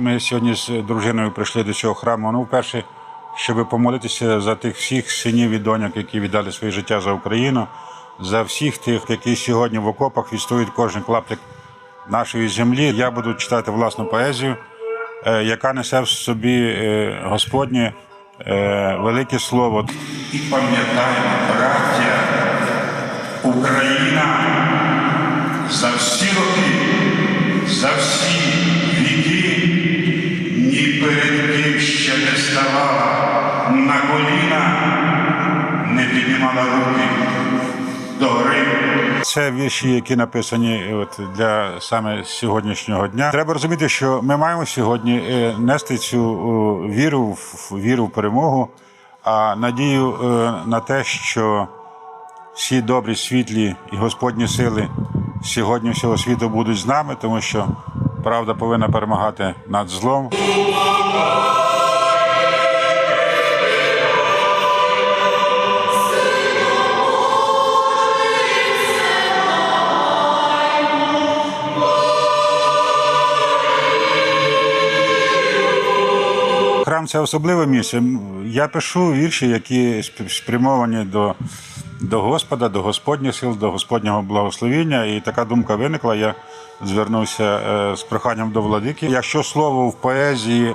Ми сьогодні з дружиною прийшли до цього храму. Ну, вперше, щоб помолитися за тих всіх синів і доньок, які віддали своє життя за Україну, за всіх тих, які сьогодні в окопах відстоюють кожен клаптик нашої землі. Я буду читати власну поезію, е, яка несе в собі е, Господнє е, велике слово. І пам'ятаємо, браття, Україна за всі роки, за всі на коліна, не піднімала руки до гори. Це вірші, які написані е, от, для саме сьогоднішнього дня. Треба розуміти, що ми маємо сьогодні е, нести цю віру в віру в перемогу, а надію е, на те, що всі добрі, світлі і Господні сили сьогодні всього світу будуть з нами, тому що правда повинна перемагати над злом. Храм це особливе місце. Я пишу вірші, які спрямовані до, до Господа, до Господніх сил, до Господнього благословіння. І така думка виникла. Я звернувся е, з проханням до владики. Якщо слово в поезії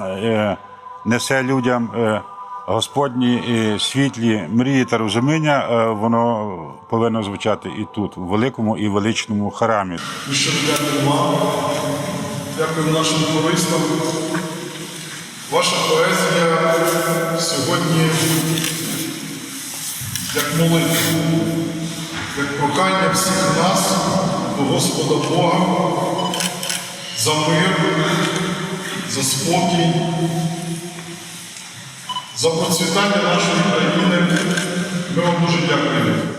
е, несе людям е, Господні світлі мрії та розуміння, воно повинно звучати і тут, у великому і величному вам, дякуємо нашим туристам. Ваша поезія сьогодні як молитва, як прохання всіх нас до Господа Бога за мир, за спокій, за процвітання нашої країни. Ми вам дуже дякуємо.